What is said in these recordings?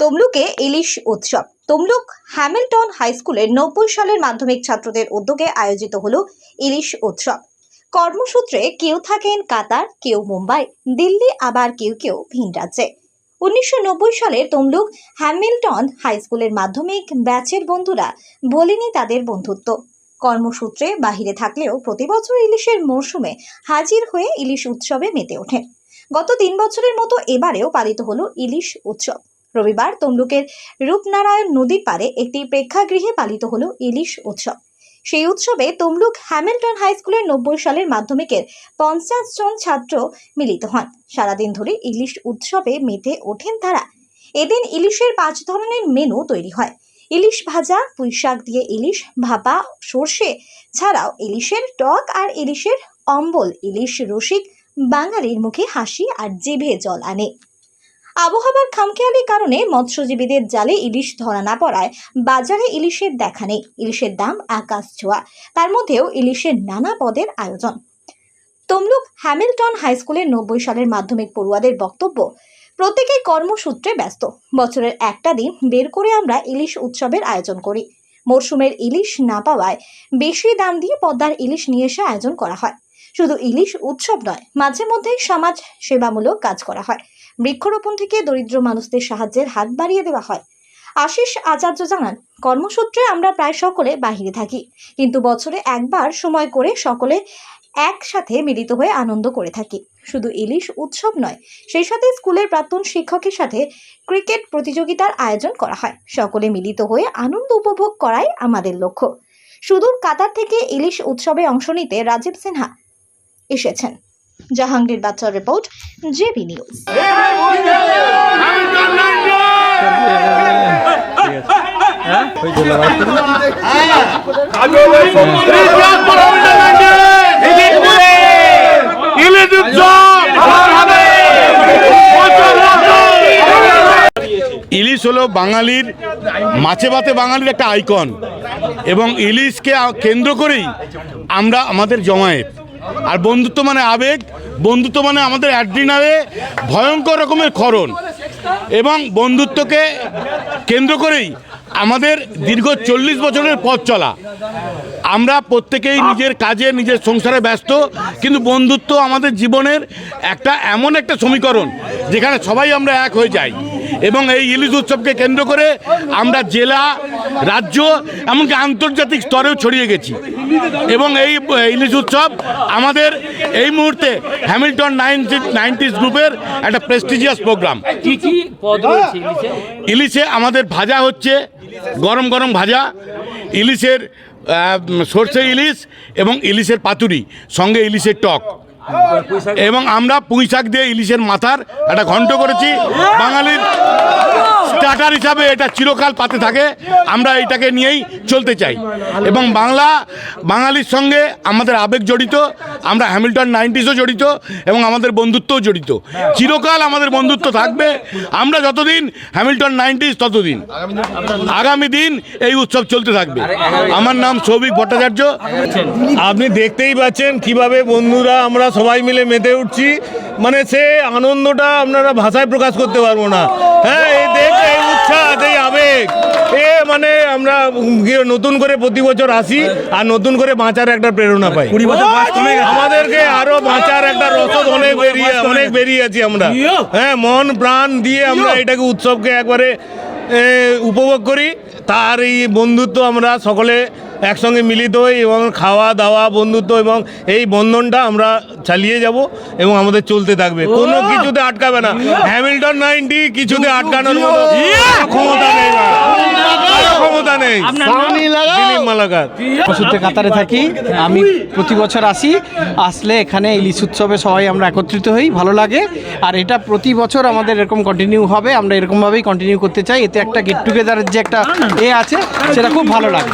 তমলুকে ইলিশ উৎসব। Tamluk Hamilton high স্কুলের নব্বই সালের মাধ্যমিক ছাত্রদের উদ্যোগে আয়োজিত হল ইলিশ উৎসব। কর্মসূত্রে কেউ থাকেন কাতার, কেউ মুম্বাই, দিল্লি আবার কেউ কেউ ভিন রাজ্যে। উনিশশো নব্বই সালে তমলুক হ্যামিল্টন হাই স্কুলের মাধ্যমিক ব্যাচের বন্ধুরা ভোলেনি তাদের বন্ধুত্ব। কর্মসূত্রে বাহিরে থাকলেও প্রতি বছর ইলিশের মরশুমে হাজির হয়ে ইলিশ উৎসবে মেতে ওঠেন। গত তিন বছরের মতো এবারেও পালিত হলো ইলিশ উৎসব। রবিবার তমলুকের রূপনারায়ণ নদীর পাড়ে একটি প্রেক্ষাগৃহে পালিত হল ইলিশ উৎসব। সেই উৎসবে তমলুক হ্যামিল্টন হাই স্কুলের নব্বই সালের মাধ্যমিকের পঞ্চাশ জন ছাত্র মিলিত হন। সারাদিন ধরে ইলিশ উৎসবে মেতে ওঠেন তারা। এদিন ইলিশের পাঁচ ধরনের মেনু তৈরি হয়। ইলিশ ভাজা পুঁই শাক দিয়ে ইলিশ, ভাপা, সর্ষে ছাড়াও ইলিশের টক আর ইলিশের অম্বল, ইলিশ রসিক, বাঙালির মুখে হাসি আর জিভে জল আনে। আবহাওয়ার খামখেয়ালির কারণে মৎস্যজীবীদের জালে ইলিশ ধরা না পড়ায় বাজারে ইলিশের দেখা নেই। ইলিশের দাম আকাশ ছোঁয়া। তার মধ্যেও ইলিশের নানা পদের আয়োজন। তমলুক হ্যামিল্টন হাই স্কুলের নব্বই সালের মাধ্যমিক পড়ুয়াদের বক্তব্য, প্রত্যেকেই কর্মসূত্রে ব্যস্ত। বছরের একটা দিন বের করে আমরা ইলিশ উৎসবের আয়োজন করি। মরশুমের ইলিশ না পাওয়ায় বেশি দাম দিয়ে পদ্মার ইলিশ নিয়ে এসে আয়োজন করা হয়। শুধু ইলিশ উৎসব নয়, মাঝে মধ্যেই সমাজ সেবামূলক কাজ করা হয়। বৃক্ষরোপণ থেকে দরিদ্র মানুষদের সাহায্যের হাত বাড়িয়ে দেওয়া হয়। আশিস আচার্য জানান, কর্মসূত্রে আমরা প্রায় সকলে বাহিরে থাকি, কিন্তু বছরে একবার সময় করে সকলে একসাথে মিলিত হয়ে আনন্দ করে থাকি। শুধু ইলিশ উৎসব নয়, সেই সাথে স্কুলের প্রাক্তন শিক্ষকের সাথে ক্রিকেট প্রতিযোগিতার আয়োজন করা হয়। সকলে মিলিত হয়ে আনন্দ উপভোগ করাই আমাদের লক্ষ্য। সুদূর কাতার থেকে ইলিশ উৎসবে অংশ নিতে রাজীব সিনহা এসেছেন। জাহাঙ্গীর বাচ্চার রিপোর্ট জেবি নিউজ। ইলিশ হলো বাঙালির, মাছে ভাতে বাঙালির একটা আইকন এবং ইলিশকে কেন্দ্র করেই আমরা আমাদের জমায়েত। আর বন্ধুত্ব মানে আবেগ, বন্ধুত্ব মানে আমাদের অ্যাড্রিনালে ভয়ঙ্কর রকমের ক্ষরণ। এবং বন্ধুত্বকে কেন্দ্র করেই আমাদের দীর্ঘ চল্লিশ বছরের পথ চলা। আমরা প্রত্যেকেই নিজের কাজে, নিজের সংসারে ব্যস্ত, কিন্তু বন্ধুত্ব আমাদের জীবনের একটা এমন একটা সমীকরণ, যেখানে সবাই আমরা এক হয়ে যাই। এবং এই ইলিশ উৎসবকে কেন্দ্র করে আমরা জেলা রাজ্য এমনকি আন্তর্জাতিক স্তরেও ছড়িয়ে গেছি। এবং এই ইলিশ উৎসব আমাদের এই মুহূর্তে হ্যামিল্টন নাইনটি নাইনটিস গ্রুপের একটা প্রেস্টিজিয়াস প্রোগ্রাম কি কি ইলিশে? ইলিশে আমাদের ভাজা হচ্ছে গরম গরম ভাজা ইলিশের সর্ষে ইলিশ এবং ইলিশের পাতুরি সঙ্গে ইলিশের টক। এবং আমরা পুঁই শাক দিয়ে ইলিশের মাথার একটা ঘন্ট করেছি। বাঙালির স্টার্টার হিসাবে এটা চিরকাল পাতে থাকে। আমরা এটাকে নিয়েই চলতে চাই। এবং বাংলা বাঙালির সঙ্গে আমাদের আবেগ জড়িত। আমরা হ্যামিল্টন নাইনটিসও জড়িত এবং আমাদের বন্ধুত্বও জড়িত। চিরকাল আমাদের বন্ধুত্ব থাকবে। আমরা যতদিন হ্যামিল্টন নাইনটিস ততদিন। আগামী দিন এই উৎসব চলতে থাকবে। আমার নাম সৌভিক ভট্টাচার্য। আপনি দেখতেই পাচ্ছেন কীভাবে বন্ধুরা আমরা সবাই মিলে মেতে উঠছি। মানে সে আনন্দটা আপনারা ভাষায় প্রকাশ করতে পারব না। হ্যাঁ এই দেখ এই উচ্ছ্বাস এই আবেগ। এ মানে আমরা নতুন করে প্রতি বছর আসি আর নতুন করে বাঁচার একটা প্রেরণা পাই। আমাদেরকে আরও বাঁচার একটা রসদ অনেক বেরিয়ে অনেক বেরিয়ে আছি আমরা। হ্যাঁ মন প্রাণ দিয়ে আমরা এটাকে উৎসবকে একবারে উপভোগ করি। তার এই বন্ধুত্ব আমরা সকলে একসঙ্গে মিলিত হই এবং খাওয়া দাওয়া বন্ধুত্ব এবং এই বন্ধনটা আমরা চালিয়ে যাব এবং আমাদের চলতে থাকবে। কোনো কিছুতে আটকাবে না। হ্যামিল্টন নাইনটি কিছুতে আটকানোর মতো ক্ষমতা নেই ক্ষমতা নেই। দিলীপ মালাকার। সূত্রে কাতারে থাকি। আমি প্রতি বছর আসি। আসলে এখানে ইলিশ উৎসবে সবাই আমরা একত্রিত হই ভালো লাগে। আর এটা প্রতি বছর আমাদের এরকম কন্টিনিউ হবে। আমরা এরকমভাবেই কন্টিনিউ করতে চাই। এতে একটা গেট টুগেদারের যে একটা এ আছে সেটা খুব ভালো লাগে।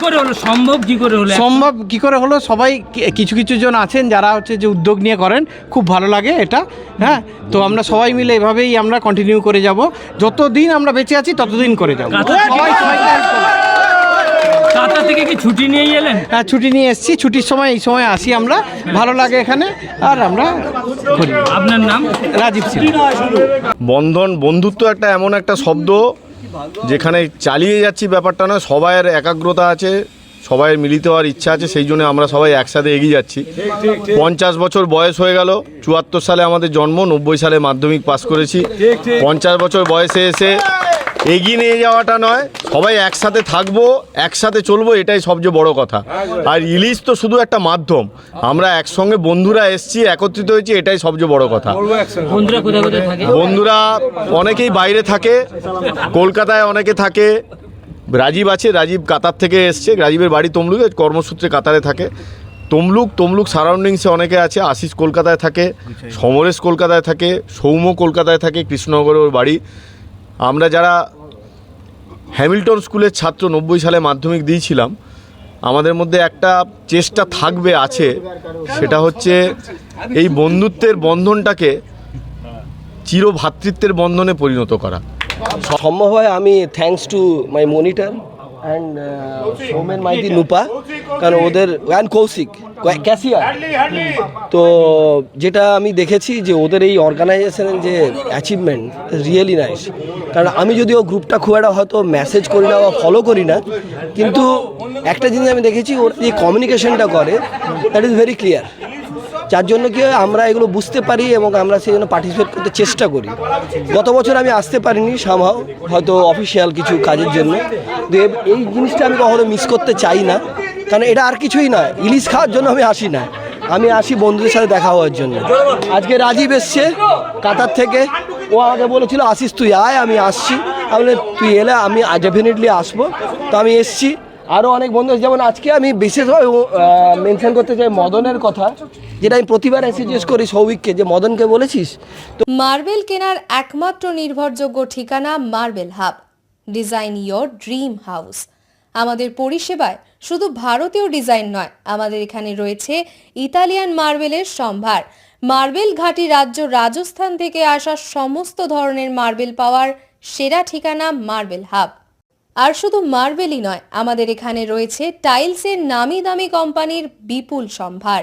করে হলো সম্ভব কি করে হলো? সম্ভব কি করে হলো? সবাই কিছু কিছু জন আছেন যারা হচ্ছে যে উদ্যোগ নিয়ে করেন খুব ভালো লাগে এটা হ্যাঁ? তো আমরা সবাই মিলে এভাবেই আমরা কন্টিনিউ করে যাব। যতদিন আমরা বেঁচে আছি ততদিন করে যাব। সবাই help থেকে কি ছুটি নিয়ে এলেন? হ্যাঁ ছুটি নিয়ে এসেছি ছুটির সময় এই সময় আসি আমরা। ভালো লাগে এখানে আর আমরা করি। আপনার নাম? রাজীব সিং। বন্ধন বন্ধুত্ব একটা এমন একটা শব্দ যেখানে চালিয়ে যাচ্ছি ব্যাপারটা না সবাইয়ের একাগ্রতা আছে সবাই মিলিত হওয়ার ইচ্ছা আছে সেই জন্য আমরা সবাই একসাথে এগিয়ে যাচ্ছি। পঞ্চাশ বছর বয়স হয়ে গেল চুয়াত্তর সালে আমাদের জন্ম নব্বই সালে মাধ্যমিক পাস করেছি। পঞ্চাশ বছর বয়সে এসে এগিয়ে নিয়ে যাওয়াটা নয় সবাই একসাথে থাকব একসাথে চলবো এটাই সবচেয়ে বড় কথা। আর ইলিশ তো শুধু একটা মাধ্যম আমরা একসঙ্গে বন্ধুরা এসছি একত্রিত হয়েছি এটাই সবচেয়ে বড় কথা। বন্ধুরা অনেকেই বাইরে থাকে কলকাতায় অনেকে থাকে রাজীব আছে রাজীব কাতার থেকে এসছে রাজীবের বাড়ি তমলুকে কর্মসূত্রে কাতারে থাকে। তমলুক তমলুক সারাউন্ডিংসে অনেকে আছে আশিস কলকাতায় থাকে সমরেশ কলকাতায় থাকে সৌম্য কলকাতায় থাকে কৃষ্ণনগরের ওর বাড়ি। আমরা যারা হ্যামিল্টন স্কুলের ছাত্র নব্বই সালে মাধ্যমিক দিয়েছিলাম, আমাদের মধ্যে একটা চেষ্টা থাকবে, আছে। সেটা হচ্ছে এই বন্ধুত্বের বন্ধনটাকে চির ভাতৃত্বের বন্ধনে পরিণত করা। সম্ভব হয় আমি thanks to my monitor and Soumen Maiti Nupa কারণ ওদের অ্যান্ড কৌশিক ক্যাশিয়ার তো যেটা আমি দেখেছি যে ওদের এই অর্গানাইজেশনের যে অ্যাচিভমেন্ট রিয়েলি নাইস কারণ আমি যদিও গ্রুপটা খুব একটা হয়তো মেসেজ করি না বা ফলো করি না কিন্তু একটা জিনিস আমি দেখেছি ওরা যে কমিউনিকেশনটা করে দ্যাট ইজ ভেরি ক্লিয়ার যার জন্য কি হয়, আমরা এগুলো বুঝতে পারি এবং আমরা সেই জন্য পার্টিসিপেট করতে চেষ্টা করি। গত বছর আমি আসতে পারিনি সামহাও হয়তো অফিসিয়াল কিছু কাজের জন্য। এই জিনিসটা আমি কখনো মিস করতে চাই না। কারণ এটা আর কিছুই নয় ইলিশ খাওয়ার জন্য আমি আসি না। আমি আসি বন্ধুদের সাথে দেখা হওয়ার জন্য। আজকে রাজীব এসছে কাতার থেকে। ও আমাকে বলেছিল আসিস তুই আয় আমি আসছি। তাহলে তুই এলে আমি ডেফিনেটলি আসব। তো আমি এসছি। আরও অনেক বন্ধু যেমন আজকে আমি বিশেষভাবে মেনশন করতে চাই মদনের কথা। যেটা আমি প্রতিবার এসে জিজ্ঞেস করি সৌভিককে, যে মদনকে বলেছিস, তো মার্বেল কেনার একমাত্র নির্ভরযোগ্য ঠিকানা marble hub design your dream house আমাদের পরিষেবায় শুধু ভারতীয় ডিজাইন নয়, আমাদের এখানে রয়েছে ইতালিয়ান মার্বেলের সম্ভার। মার্বেল ঘাটি রাজ্য রাজস্থান থেকে আসা সমস্ত ধরনের মার্বেল পাওয়ার সেরা ঠিকানা মার্বেল হাব। আর শুধু মার্বেলই নয়, আমাদের এখানে রয়েছে টাইলসের নামি দামি কোম্পানির বিপুল সম্ভার।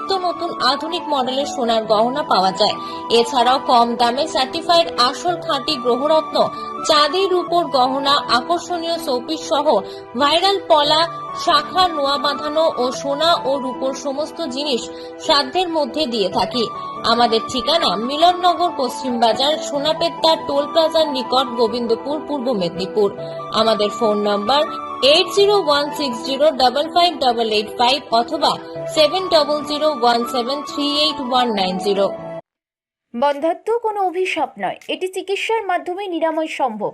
নিত্য নতুন আধুনিক মডেলের সোনার গহনা পাওয়া যায়। এছাড়াও কম দামে সার্টিফাইড আসল খাঁটি গ্রহরত্ন, চাঁদের উপর গহনা, আকর্ষণীয় চৌপিস সহ ভাইরাল পলা, শাখা, নোয়া বাঁধানো ও সোনা ও রূপোর সমস্ত জিনিস সাধ্যের মধ্যে দিয়ে থাকি। আমাদের ঠিকানা মিলননগর, পশ্চিম বাজার সোনাপেত্তার টোল প্লাজার নিকট, গোবিন্দপুর, পূর্ব মেদিনীপুর। আমাদের phone number eight zero one six zero double five double eight five অথবা seven double zero one seven three eight one nine zero বন্ধাত্ম কোনো অভিশাপ নয়। এটি চিকিৎসার মাধ্যমে নিরাময় সম্ভব।